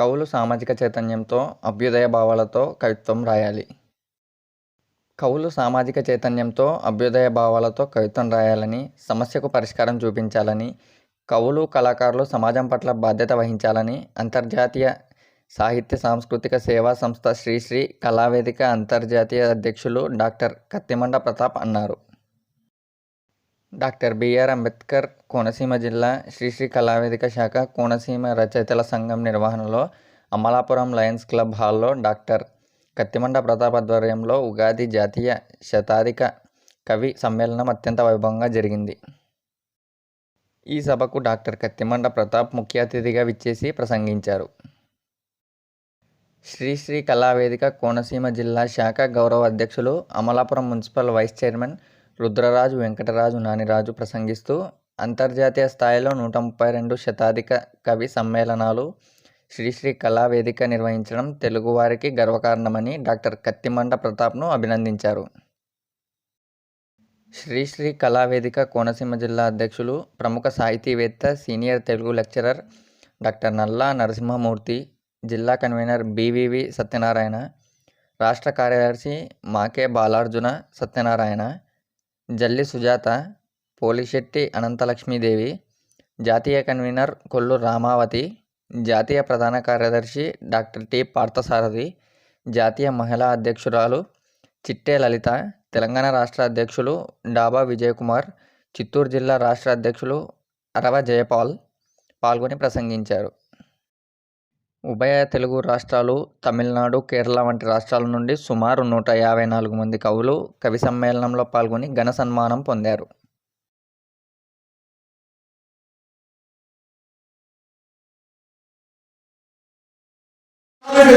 కవులు సామాజిక చైతన్యంతో అభ్యుదయ భావాలతో కవిత్వం రాయాలి. కవులు సామాజిక చైతన్యంతో అభ్యుదయ భావాలతో కవిత్వం రాయాలని సమస్యకు పరిష్కారం చూపించాలని కవులు కళాకారులు సమాజం పట్ల బాధ్యత వహించాలని అంతర్జాతీయ సాహిత్య సాంస్కృతిక సేవా సంస్థ శ్రీశ్రీ కళావేదిక అంతర్జాతీయ అధ్యక్షులు డాక్టర్ కత్తిమండ ప్రతాప్ అన్నారు. డాక్టర్ బిఆర్ అంబేద్కర్ కోనసీమ జిల్లా శ్రీశ్రీ కళావేదిక శాఖ కోనసీమ రచయితల సంఘం నిర్వహణలో అమలాపురం లయన్స్ క్లబ్ హాల్లో డాక్టర్ కత్తిమండ ప్రతాప్ ఆధ్వర్యంలో ఉగాది జాతీయ శతాధిక కవి సమ్మేళనం అత్యంత వైభవంగా జరిగింది. ఈ సభకు డాక్టర్ కత్తిమండ ప్రతాప్ ముఖ్య అతిథిగా విచ్చేసి ప్రసంగించారు. శ్రీశ్రీ కళావేదిక కోనసీమ జిల్లా శాఖ గౌరవ అధ్యక్షులు Amalapuram municipal vice chairman Rudraraju Venkataraju Naniraju ప్రసంగిస్తూ అంతర్జాతీయ స్థాయిలో నూట ముప్పై రెండు శతాధిక కవి సమ్మేళనాలు శ్రీశ్రీ కళావేదిక నిర్వహించడం తెలుగువారికి గర్వకారణమని డాక్టర్ కత్తిమండ ప్రతాప్ను అభినందించారు. శ్రీశ్రీ కళావేదిక కోనసీమ జిల్లా అధ్యక్షులు ప్రముఖ సాహితీవేత్త senior Telugu lecturer doctor Nalla Narasimhamurthy జిల్లా కన్వీనర్ బీవీవి సత్యనారాయణ రాష్ట్ర కార్యదర్శి మాకే బాలార్జున సత్యనారాయణ జల్లి సుజాత పోలిశెట్టి అనంతలక్ష్మీదేవి జాతీయ కన్వీనర్ కొల్లు రామావతి జాతీయ ప్రధాన కార్యదర్శి డాక్టర్ టి పార్థసారథి జాతీయ మహిళా అధ్యక్షురాలు చిట్టే లలిత తెలంగాణ రాష్ట్ర అధ్యక్షులు డాబా విజయకుమార్ చిత్తూరు జిల్లా రాష్ట్ర అధ్యక్షులు అరవ జయపాల్ పాల్గొని ప్రసంగించారు. ఉభయ తెలుగు రాష్ట్రాలు తమిళనాడు కేరళ వంటి రాష్ట్రాల నుండి సుమారు నూట యాభై నాలుగు మంది కవులు కవి సమ్మేళనంలో పాల్గొని ఘన సన్మానం పొందారు.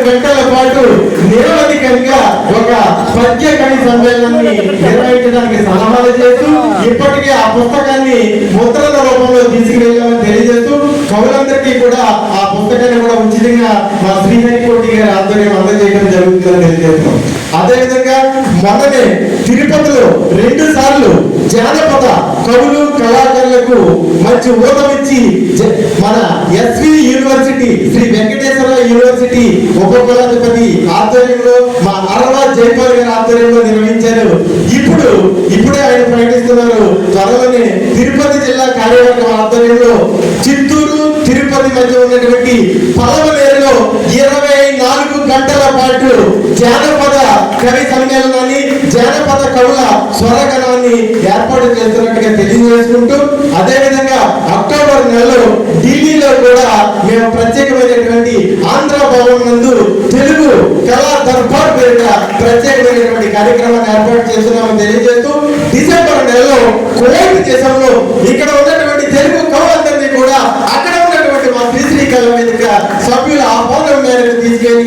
గంటల పాటు నిరవధికంగా ఒక పద్య కవి సమ్మేళనాన్ని నిర్వహించడానికి సలహాలు చేస్తూ ఇప్పటికే ఆ పుస్తకాన్ని ముద్రల రూపంలో తీసుకువెళ్ళామని తెలియ కవులందరికీ కూడా ఆ పుస్తకాన్ని కూడా ఉచితంగా మా శ్రీహరికోటి గారి ఆధ్వర్యం అందజేయడం జరుగుతుందని తెలియజేస్తున్నాం. అదేవిధంగా మొన్ననే తిరుపతిలో రెండు సార్లు జానపద కవులు కళాకారులకు మంచి ఊతమిచ్చి జ- మన SV university Sri Venkateswara university ఉపకులాధిపతి ఆధ్వర్యంలో మా అరవా జైపాల్ గారి ఆధ్వర్యంలో నిర్వహించారు. ఇప్పుడు ఇప్పుడే ఆయన ప్రకటిస్తున్నారు. త్వరలోనే తిరుపతి జిల్లా కార్యవర్గం ఆధ్వర్యంలో చిత్తూరు తిరుపతి మధ్య ఉన్నటువంటి పలవలేరులో ఇరవై నాలుగు గంటల పాటు జానపద కవి సమ్మేళనాన్ని జానపద కవుల స్వరగణాన్ని ఏర్పాటు చేస్తున్నట్టుగా తెలియజేసుకుంటూ అదేవిధంగా అక్టోబర్ నెలలో ఢిల్లీలో కూడా మేము ప్రత్యేకమైనటువంటి ఆంధ్ర భవన్ నందు తెలుగు కళా దర్బార్ పేరిట ప్రత్యేకమైనటువంటి కార్యక్రమాన్ని ఏర్పాటు చేస్తున్నామని తెలియజేస్తూ డిసెంబర్ నెలలో కోవిడ్ దేశంలో ఇక్కడ ఉన్నటువంటి తెలుగు కవులందరినీ కూడా అక్కడ ఉన్నటువంటి మా శ్రీశ్రీ కళ వేదిక సభ్యుల ఆహ్వానం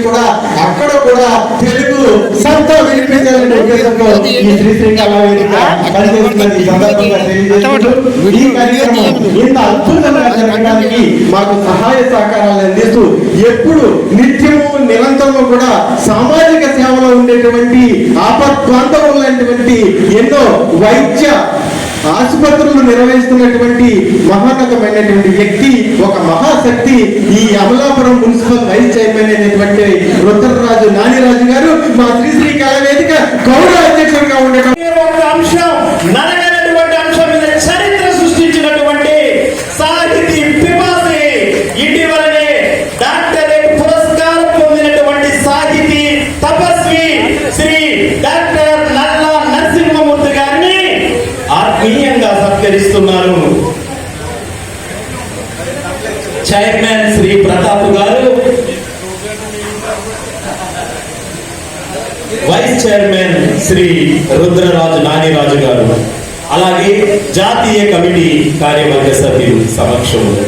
కూడా అక్కడ కూడా తెలుగు సంత వినిపించాలనే ఉద్దేశంతో ఈ శ్రీశ్రీ కళ వేదిక పనిచేస్తున్నది ఈ సందర్భంగా తెలియజేస్తూ ఈ కార్యక్రమం ఇంత అద్భుతంగా జరగడానికి మాకు సహాయ సహకారాలు అందిస్తూ ఎప్పుడు నిత్యము నిరంతరము కూడా సామాజిక సేవలో ఉండేటువంటి ఆపద్బాంధవులైనటువంటి ఎన్నో వైద్య ఆసుపత్రులు నిర్వహిస్తున్నటువంటి మహోన్నతమైనటువంటి వ్యక్తి ఒక మహాశక్తి ఈ అమలాపురం మున్సిపల్ వైస్ చైర్మన్ అయినటువంటి రుద్రరాజు నానిరాజు గారు మా శ్రీశ్రీ కళా వేదిక గౌరవ అధ్యక్షుడిగా ఉండటం అంశం నరకనటువంటి అంశం మీద చరిత్ర సృష్టించినటువంటి సాహితీ పిపాసి. ఇటీవలనే డాక్టరేట్ పురస్కారం పొందినటువంటి సాహితీ తపస్వి శ్రీ డాక్టర్ నల్ల నరసింహమూర్తి గారిని ఆత్మీయంగా చేస్తున్నారు. Chairman Sri Pratap garu vice chairman Sri Rudraraju Naniraju garu అలాగే జాతీయ కమిటీ కార్యవర్గ సభ్యులు సమక్షంలో.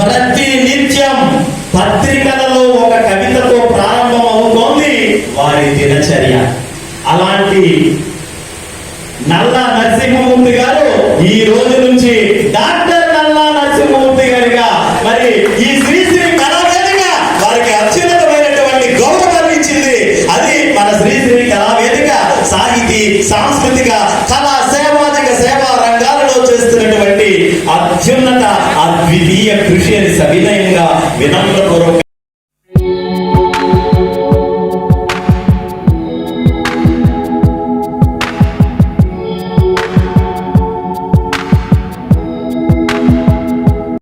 ప్రతి నిత్యం పత్రికలలో ఒక కవితతో ప్రారంభం అవుతోంది వారి దినచర్య. అలాంటి నల్ల నరసింహమూర్తి గారు ఈ రోజు నుంచి డాక్టర్ నల్లా నరసింహమూర్తి గారిగా మరి ఈ శ్రీశ్రీ కళావేదిక వారికి అత్యున్నతమైనటువంటి గౌరవాన్ని ఇచ్చింది. అది మన శ్రీశ్రీ కళావేదిక సాహితీ సాంస్కృతిక కళా సామాజిక సేవా అత్యున్నత అద్వితీయ కృషి అని సవినయంగా వినమ్రపూర్వక